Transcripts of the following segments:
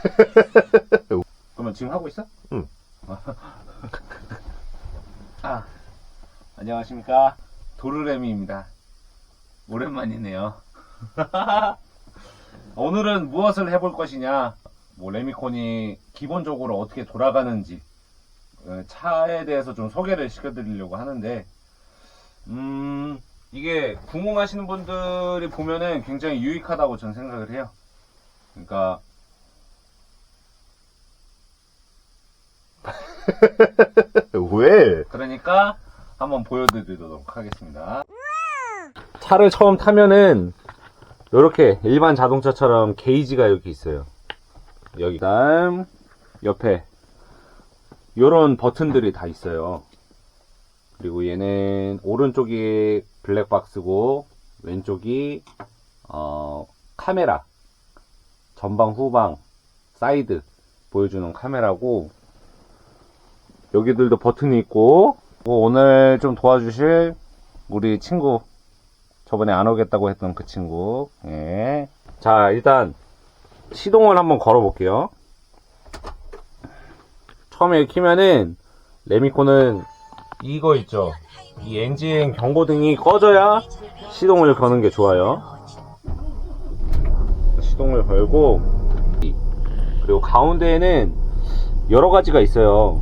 그러면 지금 하고 있어? 응. 아, 안녕하십니까. 도르래미입니다. 오랜만이네요. 오늘은 무엇을 해볼 것이냐. 뭐, 레미콘이 기본적으로 어떻게 돌아가는지, 어, 차에 대해서 좀 소개를 시켜드리려고 하는데, 음, 이게 궁금하시는 분들이 보면은 굉장히 유익하다고 저는 생각을 해요. 그러니까, 왜? 그러니까 한번 보여드리도록 하겠습니다. 차를 처음 타면은 이렇게 일반 자동차처럼 게이지가 이렇게 있어요. 여기 다음 옆에 이런 버튼들이 다 있어요. 그리고 얘는 오른쪽이 블랙박스고 왼쪽이 어, 카메라 전방 후방 사이드 보여주는 카메라고 여기들도 버튼이 있고 뭐 오늘 좀 도와주실 우리 친구 저번에 안 오겠다고 했던 그 친구 예. 자 일단 시동을 한번 걸어 볼게요. 처음에 키면은 레미코는 이거 있죠. 이 엔진 경고등이 꺼져야 시동을 거는 게 좋아요. 시동을 걸고 그리고 가운데에는 여러 가지가 있어요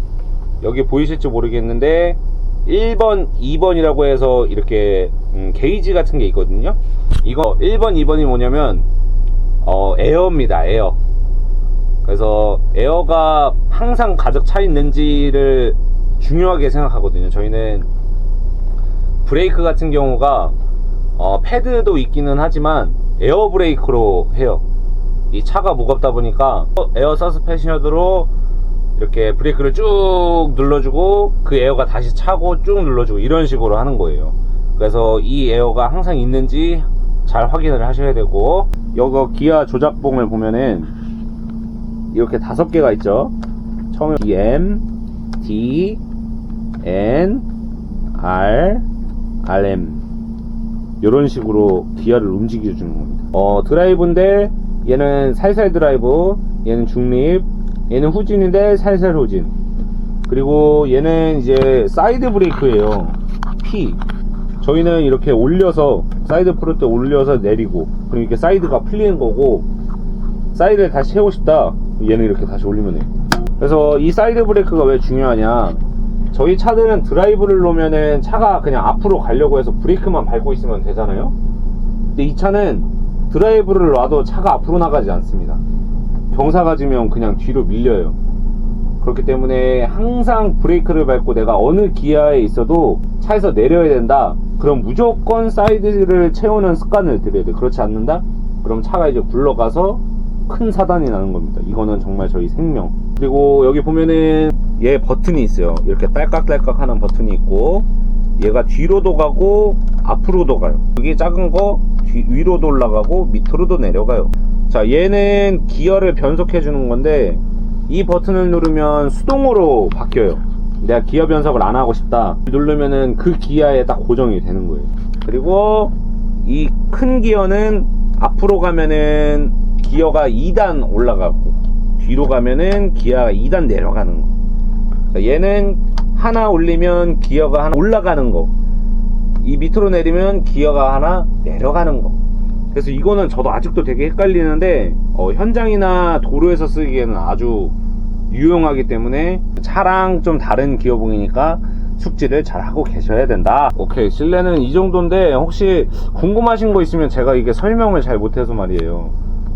여기 보이실지 모르겠는데 1번, 2번이라고 해서 이렇게 음, 게이지 같은 게 있거든요. 이거 1번, 2번이 뭐냐면 어, 에어입니다. 에어. 그래서 에어가 항상 가득 차 있는지를 중요하게 생각하거든요. 저희는 브레이크 같은 경우가 어, 패드도 있기는 하지만 에어 브레이크로 해요. 이 차가 무겁다 보니까 에어 서스펜션으로 이렇게 브레이크를 쭉 눌러주고 그 에어가 다시 차고 쭉 눌러주고 이런 식으로 하는 거예요. 그래서 이 에어가 항상 있는지 잘 확인을 하셔야 되고 여기 기아 조작봉을 보면은 이렇게 다섯 개가 있죠. 처음에 M, D, N, R, RM 이런 식으로 기아를 움직여 주는 겁니다. 어, 드라이브인데 얘는 살살 드라이브, 얘는 중립, 얘는 후진인데 살살 후진. 그리고 얘는 이제 사이드 브레이크예요. P. 저희는 이렇게 올려서 사이드 프로트 올려서 내리고 그럼 이렇게 사이드가 풀리는 거고 사이드를 다시 채우고 싶다. 얘는 이렇게 다시 올리면 해. 그래서 이 사이드 브레이크가 왜 중요하냐? 저희 차들은 드라이브를 놓으면은 차가 그냥 앞으로 가려고 해서 브레이크만 밟고 있으면 되잖아요. 근데 이 차는 드라이브를 놔도 차가 앞으로 나가지 않습니다. 경사가 지면 그냥 뒤로 밀려요. 그렇기 때문에 항상 브레이크를 밟고 내가 어느 기아에 있어도 차에서 내려야 된다. 그럼 무조건 사이드를 채우는 습관을 들여야 돼. 그렇지 않는다? 그럼 차가 이제 굴러가서 큰 사단이 나는 겁니다. 이거는 정말 저희 생명. 그리고 여기 보면은 얘 버튼이 있어요. 이렇게 딸깍딸깍 하는 버튼이 있고 얘가 뒤로도 가고 앞으로도 가요. 여기 작은 거 뒤- 위로도 올라가고 밑으로도 내려가요. 자, 얘는 기어를 변속해 주는 건데 이 버튼을 누르면 수동으로 바뀌어요. 내가 기어 변속을 안 하고 싶다. 누르면은 그 기아에 딱 고정이 되는 거예요. 그리고 이 큰 기어는 앞으로 가면은 기어가 2단 올라가고 뒤로 가면은 기아가 2단 내려가는 거. 자, 얘는 하나 올리면 기어가 하나 올라가는 거. 이 밑으로 내리면 기어가 하나 내려가는 거. 그래서 이거는 저도 아직도 되게 헷갈리는데 어, 현장이나 도로에서 쓰기에는 아주 유용하기 때문에 차랑 좀 다른 기어봉이니까 숙지를 잘 하고 계셔야 된다. 오케이 실내는 이 정도인데 혹시 궁금하신 거 있으면 제가 이게 설명을 잘 못해서 말이에요.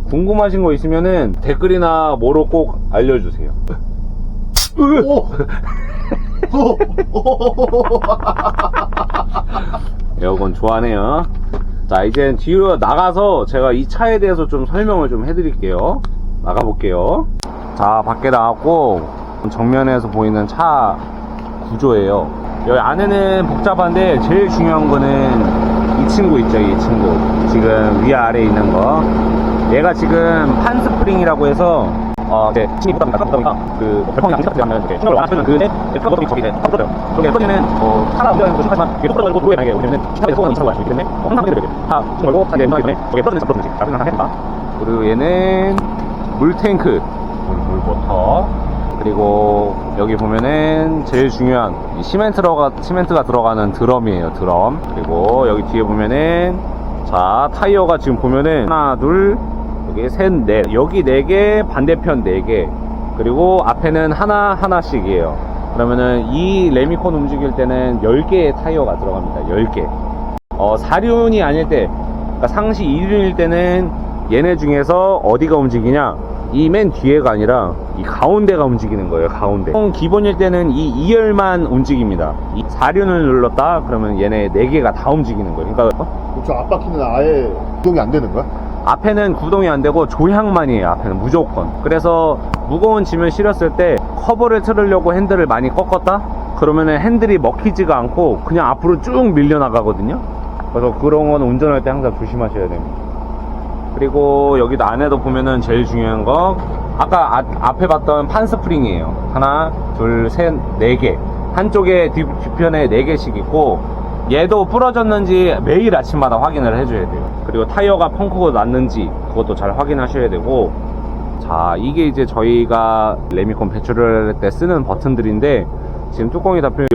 궁금하신 거 있으면은 댓글이나 뭐로 꼭 알려주세요. 오! 에어건 좋아하네요. 자, 이제 뒤로 나가서 제가 이 차에 대해서 좀 설명을 좀 해드릴게요. 나가볼게요. 자, 밖에 나왔고, 정면에서 보이는 차 구조예요. 여기 안에는 복잡한데, 제일 중요한 거는 이 친구 있죠, 이 친구. 지금 위아래 있는 거. 얘가 지금 판스프링이라고 해서, 어, 이제 힘이 보니까, 붙다 보니까, 그, 별풍이 양식 거 하면, 이렇게 충격을 완화시키는 그, 이제 그 버튼이 저기 이제 딱 떨어져요. 그럼 예전에는, 어, 차가 운전하는 것도 좋지만, 이게 똑 떨어지고 도로에 만약에 오면은, 시간에 소원이 이상을 할수 있기 때문에, 어, 항상 해야 돼. 다, 충 걸고, 자기 운전하기 전에, 저게 떨어지는지 안 떨어지는지, 라고 생각해야 된다. 그리고 얘는, 물탱크. 그리고 여기 보면은 제일 중요한 이 시멘트가, 시멘트가 들어가는 드럼이에요, 드럼. 그리고 여기 뒤에 보면은 자, 타이어가 지금 보면은 하나, 둘, 여기 셋, 넷. 여기 네 개, 반대편 네 개. 그리고 앞에는 하나, 하나씩이에요. 그러면은 이 레미콘 움직일 때는 10개의 타이어가 들어갑니다. 10개. 어, 사륜이 아닐 때, 그러니까 상시 2륜일 때는 얘네 중에서 어디가 움직이냐? 이 맨 뒤에가 아니라 이 가운데가 움직이는 거예요, 가운데. 기본일 때는 이 2열만 움직입니다. 이 4륜을 눌렀다? 그러면 얘네 4개가 다 움직이는 거예요. 그러니까 저 앞바퀴는 아예 구동이 안 되는 거야? 앞에는 구동이 안 되고 조향만이에요 앞에는 무조건. 그래서 무거운 짐을 실었을 때 커버를 틀으려고 핸들을 많이 꺾었다? 그러면은 핸들이 먹히지가 않고 그냥 앞으로 쭉 밀려나가거든요. 그래서 그런 건 운전할 때 항상 조심하셔야 됩니다. 그리고 여기도 안에도 보면은 제일 중요한 거 아까 아- 앞에 봤던 판 스프링이에요. 하나 둘 셋 네 개. 한쪽에 뒤, 뒤편에 네 개씩 있고 얘도 부러졌는지 매일 아침마다 확인을 해줘야 돼요. 그리고 타이어가 펑크가 났는지 그것도 잘 확인하셔야 되고. 자 이게 이제 저희가 레미콘 배출을 할 때 쓰는 버튼들인데 지금 뚜껑이 닫혀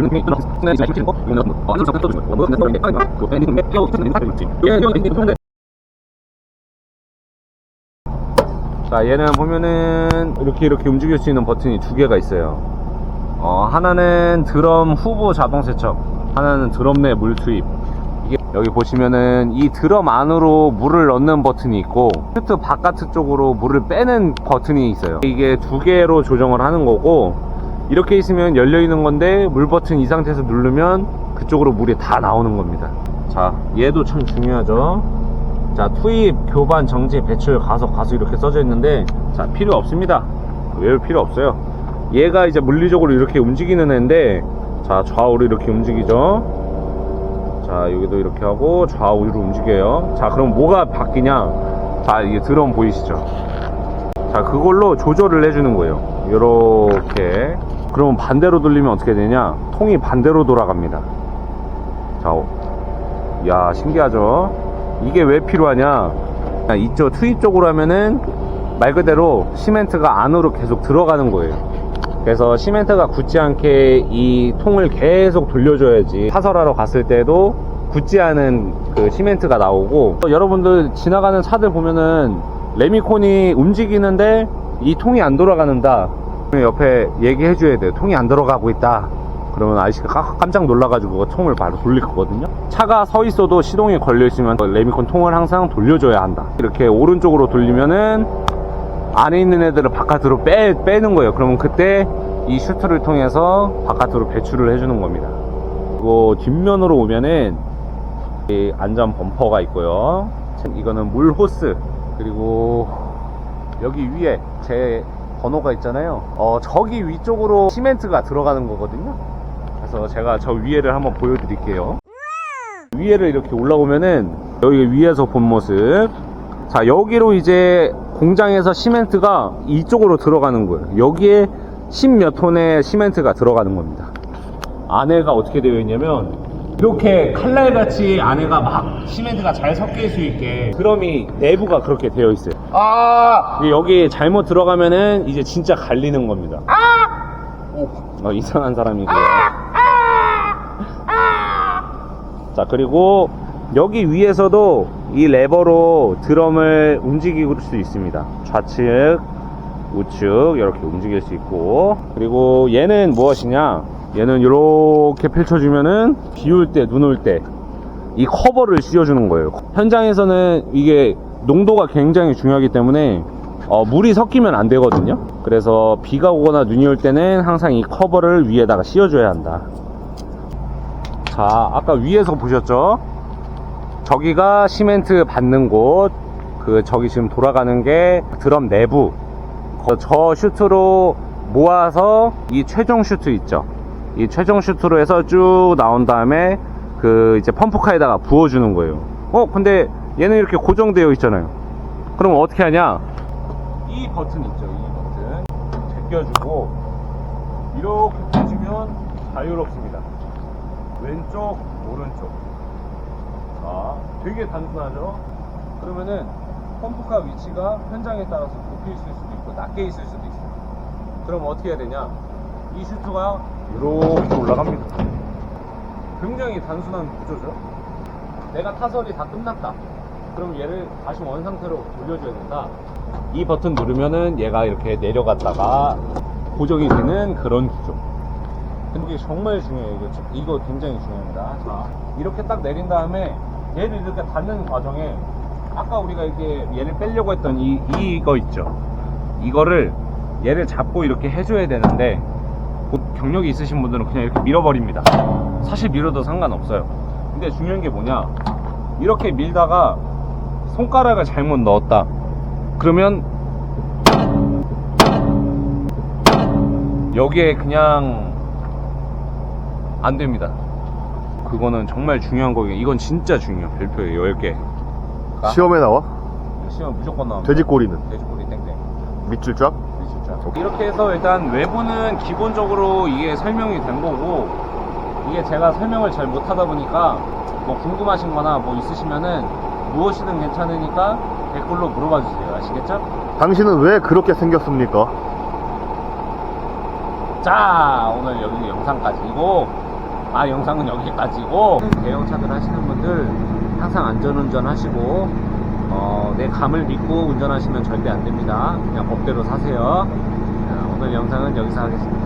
자 얘는 보면은 이렇게 이렇게 움직일 수 있는 버튼이 두 개가 있어요. 어, 하나는 드럼 후보 자동 세척 하나는 드럼 내 물 투입. 이게 여기 보시면은 이 드럼 안으로 물을 넣는 버튼이 있고 슈트 바깥 쪽으로 물을 빼는 버튼이 있어요. 이게 두 개로 조정을 하는 거고 이렇게 있으면 열려 있는 건데 물 버튼 이 상태에서 누르면 그쪽으로 물이 다 나오는 겁니다. 자 얘도 참 중요하죠. 자 투입 교반 정지 배출 가속 가수 이렇게 써져 있는데 자 필요 없습니다. 외울 필요 없어요. 얘가 이제 물리적으로 이렇게 움직이는 애인데 자 좌우로 이렇게 움직이죠? 자 여기도 이렇게 하고 좌우로 움직여요. 자 그럼 뭐가 바뀌냐? 자 이게 드럼 보이시죠? 자 그걸로 조절을 해주는 거예요. 이렇게. 그러면 반대로 돌리면 어떻게 되냐? 통이 반대로 돌아갑니다. 자, 어, 야 신기하죠? 이게 왜 필요하냐? 이쪽 투입 쪽으로 하면은 말 그대로 시멘트가 안으로 계속 들어가는 거예요 그래서 시멘트가 굳지 않게 이 통을 계속 돌려줘야지 사설하러 갔을 때도 굳지 않은 그 시멘트가 나오고. 또 여러분들 지나가는 차들 보면은 레미콘이 움직이는데 이 통이 안 돌아가는다. 옆에 얘기해 줘야 돼요. 통이 안 들어가고 있다. 그러면 아저씨가 까- 깜짝 놀라가지고 그 통을 바로 돌릴 거거든요. 차가 서 있어도 시동이 걸려 있으면 레미콘 통을 항상 돌려줘야 한다. 이렇게 오른쪽으로 돌리면은 안에 있는 애들을 바깥으로 빼, 빼는 거예요. 그러면 그때 이 슈트를 통해서 바깥으로 배출을 해주는 겁니다. 그리고 뒷면으로 오면은 이 안전 범퍼가 있고요. 이거는 물 호스 그리고 여기 위에 제 번호가 있잖아요. 어, 저기 위쪽으로 시멘트가 들어가는 거거든요. 그래서 제가 저 위에를 한번 보여드릴게요. 위에를 이렇게 올라오면은 여기 위에서 본 모습 자 여기로 이제 공장에서 시멘트가 이쪽으로 들어가는 거예요. 여기에 10몇 톤의 시멘트가 들어가는 겁니다. 안에가 어떻게 되어 있냐면 이렇게 칼날같이 안에가 막 시멘트가 잘 섞일 수 있게 드럼이 내부가 그렇게 되어 있어요. 아! 여기 잘못 들어가면은 이제 진짜 갈리는 겁니다. 오, 어, 이상한 사람이고요. 자, 그리고 여기 위에서도 이 레버로 드럼을 움직일 수 있습니다. 좌측, 우측 이렇게 움직일 수 있고 그리고 얘는 무엇이냐? 얘는 이렇게 펼쳐주면은 비 올 때, 눈 올 때 이 커버를 씌워주는 거예요. 현장에서는 이게 농도가 굉장히 중요하기 때문에 어, 물이 섞이면 안 되거든요. 그래서 비가 오거나 눈이 올 때는 항상 이 커버를 위에다가 씌워줘야 한다. 자, 아까 위에서 보셨죠? 저기가 시멘트 받는 곳, 그 저기 지금 돌아가는 게 드럼 내부. 거- 저 슈트로 모아서 이 최종 슈트 있죠? 이 최종 슈트로 해서 쭉 나온 다음에 그 이제 펌프카에다가 부어주는 거예요. 어, 근데 얘는 이렇게 고정되어 있잖아요. 그럼 어떻게 하냐? 이 버튼 있죠, 이 버튼. 제껴주고, 이렇게 펴주면 자유롭습니다. 왼쪽, 오른쪽. 자, 되게 단순하죠? 그러면은 펌프카 위치가 현장에 따라서 높이 있을 수도 있고 낮게 있을 수도 있어요. 그럼 어떻게 해야 되냐? 이 슈트가 이렇게 올라갑니다. 굉장히 단순한 구조죠. 내가 타설이 다 끝났다. 그럼 얘를 다시 원 상태로 돌려줘야 된다. 이 버튼 누르면은 얘가 이렇게 내려갔다가 고정이 되는 그런 구조. 근데 이게 정말 중요해요. 이거, 좀- 이거 굉장히 중요합니다. 자, 이렇게 딱 내린 다음에 얘를 이렇게 닫는 과정에 아까 우리가 이렇게 얘를 빼려고 했던 이, 이거 있죠. 이거를 얘를 잡고 이렇게 해줘야 되는데 곧 경력이 있으신 분들은 그냥 이렇게 밀어버립니다. 사실 밀어도 상관없어요. 근데 중요한 게 뭐냐? 이렇게 밀다가 손가락을 잘못 넣었다. 그러면 여기에 그냥 안 됩니다. 그거는 정말 중요한 거예요. 이건 진짜 중요해요. 별표예요. 10개. 시험에 나와? 시험 무조건 나옵니다. 돼지꼬리는? 돼지꼬리 땡땡. 밑줄 쫙? 진짜. 이렇게 해서 일단 외부는 기본적으로 이게 설명이 된 거고 이게 제가 설명을 잘 못하다 보니까 뭐 궁금하신 거나 뭐 있으시면은 무엇이든 괜찮으니까 댓글로 물어봐 주세요. 아시겠죠? 당신은 왜 그렇게 생겼습니까? 자 오늘 여기 영상까지고 아 영상은 여기까지고. 대형차들 하시는 분들 항상 안전운전 하시고 어, 내 감을 믿고 운전하시면 절대 안 됩니다. 그냥 법대로 사세요. 자, 오늘 영상은 여기서 하겠습니다